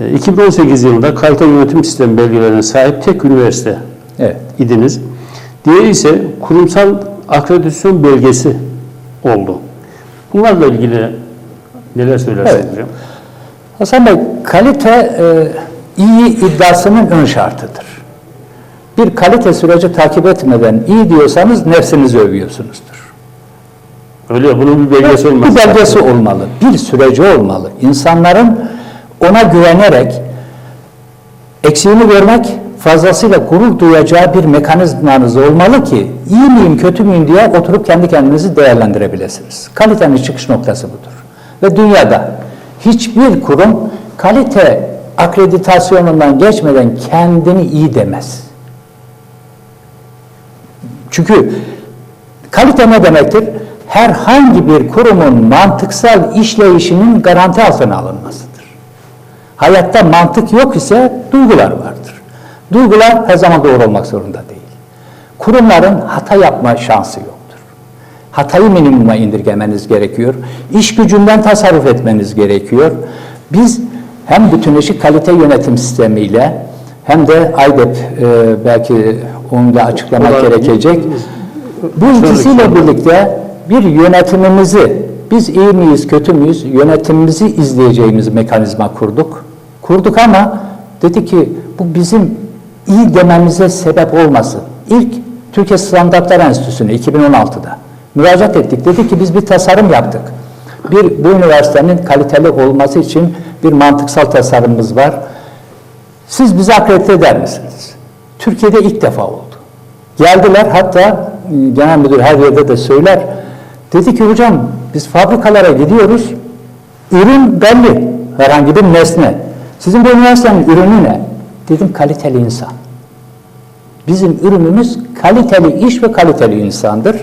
E, 2018 yılında kalite yönetim sistemi belgelerine sahip tek üniversite Evet. idiniz. Diğeri ise kurumsal akreditasyon belgesi oldu. Bunlarla ilgili neler söylersiniz Evet. hocam? Hasan Bey, kalite e, iyi iddiasının ön şartıdır. Bir kalite süreci takip etmeden iyi diyorsanız nefsinizi övüyorsunuzdur. Öyle bunun bir belgesi olmaz. Bir belgesi olmalı, bir süreci olmalı. İnsanların ona güvenerek eksiğini görmek, fazlasıyla gurur duyacağı bir mekanizmanız olmalı ki iyi miyim, kötü müyüm diye oturup kendi kendinizi değerlendirebilirsiniz. Kalitenin çıkış noktası budur. Ve dünyada hiçbir kurum kalite akreditasyonundan geçmeden kendini iyi demez. Çünkü kalite ne demektir? Herhangi bir kurumun mantıksal işleyişinin garanti altına alınmasıdır. Hayatta mantık yok ise duygular vardır. Duygular her zaman doğru olmak zorunda değil. Kurumların hata yapma şansı yoktur. Hatayı minimuma indirgemeniz gerekiyor. İş gücünden tasarruf etmeniz gerekiyor. Biz hem bütünleşik kalite yönetim sistemiyle hem de AYDEP e, belki onu da açıklamak Olan- gerekecek. Bu ikisiyle birlikte bir yönetimimizi, biz iyi miyiz, kötü müyüz, yönetimimizi izleyeceğimiz mekanizma kurduk. Kurduk ama dedi ki bu bizim iyi dememize sebep olmasın. İlk Türkiye Standartlar Enstitüsü'ne 2016'da müracaat ettik. Dedi ki biz bir tasarım yaptık. Bir, bu üniversitenin kaliteli olması için bir mantıksal tasarımımız var. Siz bizi akredite eder misiniz? Türkiye'de ilk defa oldu. Geldiler hatta e, genel müdür her yerde de söyler. Dedi ki hocam biz fabrikalara gidiyoruz. Ürün belli. Herhangi bir nesne. Sizin bu üniversitenin ürünü ne? Dedim kaliteli insan. Bizim ürünümüz kaliteli iş ve kaliteli insandır.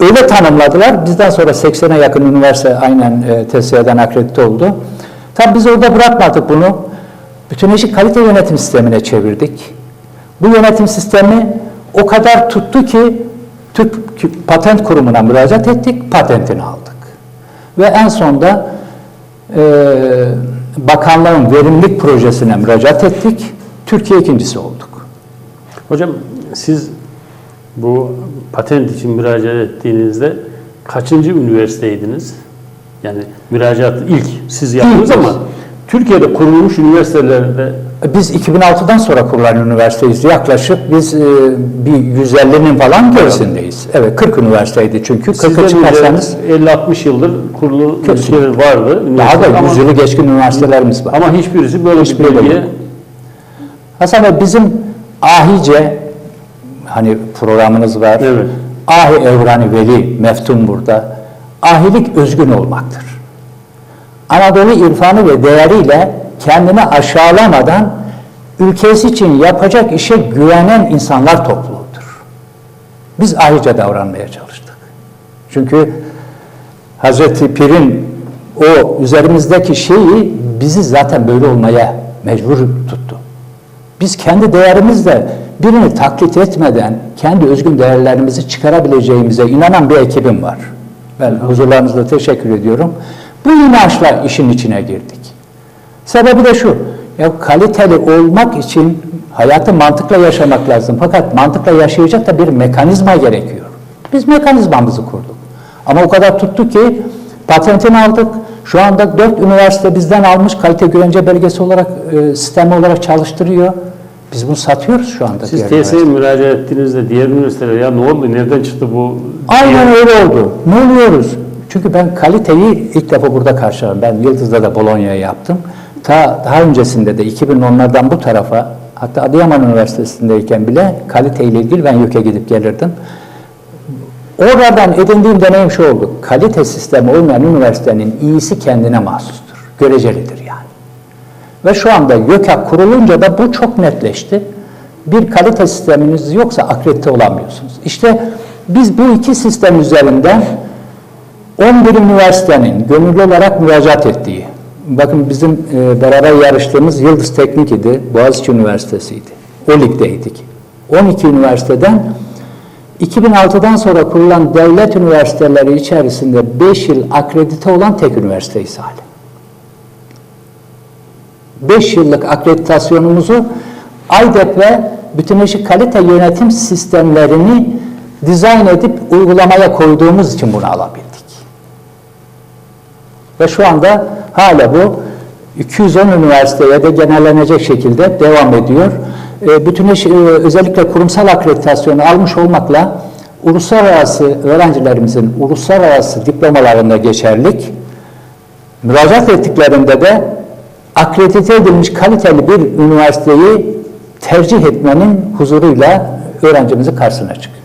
Öyle tanımladılar. Bizden sonra 80'e yakın üniversite aynen e, TSE'den akredite oldu. Tabi biz orada bırakmadık bunu. Bütünleşik kalite yönetim sistemine çevirdik. Bu yönetim sistemi o kadar tuttu ki Türk Patent Kurumu'na müracaat ettik, patentini aldık. Ve en sonda e, bakanlığın verimlilik projesine müracaat ettik. Türkiye ikincisi olduk. Hocam siz bu patent için müracaat ettiğinizde kaçıncı üniversiteydiniz? Yani müracaat ilk siz yaptınız ama Türkiye'de kurulmuş üniversitelerde Biz 2006'dan sonra kurulan üniversiteyiz. Yaklaşık biz e, bir 150'nin falan gerisindeyiz. Evet 40 üniversiteydi çünkü. 40'a sizden çıkarsanız önce 50-60 yıldır kurulu ülkeler vardı. daha da ama- 100 yılı geçkin üniversitelerimiz var. Ama hiçbirisi böyle Hiçbiri bir yok. Hasan Bey bizim ahice hani programınız var. Evet. Ahi evrani veli meftun burada. Ahilik özgün olmaktır. Anadolu irfanı ve değeriyle kendini aşağılamadan ülkesi için yapacak işe güvenen insanlar topluluğudur. Biz ahice davranmaya çalıştık. Çünkü Hazreti Pir'in o üzerimizdeki şeyi bizi zaten böyle olmaya mecbur tuttu. Biz kendi değerimizle birini taklit etmeden kendi özgün değerlerimizi çıkarabileceğimize inanan bir ekibim var. Ben huzurlarınızda teşekkür ediyorum. Bu inançla işin içine girdik. Sebebi de şu, ya kaliteli olmak için hayatı mantıkla yaşamak lazım. Fakat mantıkla yaşayacak da bir mekanizma gerekiyor. Biz mekanizmamızı kurduk. Ama o kadar tuttu ki patentini aldık. Şu anda dört üniversite bizden almış kalite güvence belgesi olarak, e, sistemi olarak çalıştırıyor. Biz bunu satıyoruz şu anda. siz diğer TSE'ye müracaat ettiğinizde diğer üniversitelere ya ne oldu, nereden çıktı bu? Aynen öyle oldu. Ne oluyoruz? Çünkü ben kaliteyi ilk defa burada karşıladım. Ben Yıldız'da da Bolonya'ya yaptım. Ta, daha öncesinde de 2010'lardan bu tarafa hatta Adıyaman Üniversitesi'ndeyken bile kaliteyle ilgili ben YÖK'e gidip gelirdim. Oradan edindiğim deneyim şu oldu. Kalite sistemi olmayan üniversitenin iyisi kendine mahsustur. Görecelidir yani. Ve şu anda YÖKAK kurulunca da bu çok netleşti. Bir kalite sisteminiz yoksa akredite olamıyorsunuz. İşte biz bu iki sistem üzerinden 11 üniversitenin gönüllü olarak müracaat ettiği, bakın bizim e, beraber yarıştığımız Yıldız Teknik idi, Boğaziçi Üniversitesi'ydi. O ligdeydik. 12 üniversiteden 2006'dan sonra kurulan devlet üniversiteleri içerisinde 5 yıl akredite olan tek üniversiteyiz hali. 5 yıllık akreditasyonumuzu AYDEP ve bütünleşik kalite yönetim sistemlerini dizayn edip uygulamaya koyduğumuz için bunu alabildik. Ve şu anda hala bu 210 üniversiteye de genellenecek şekilde devam ediyor. E, bütünleşik, e, özellikle kurumsal akreditasyonu almış olmakla uluslararası öğrencilerimizin uluslararası diplomalarında geçerlik, müracaat ettiklerinde de akredite edilmiş kaliteli bir üniversiteyi tercih etmenin huzuruyla öğrencimizin karşısına çıkıyor.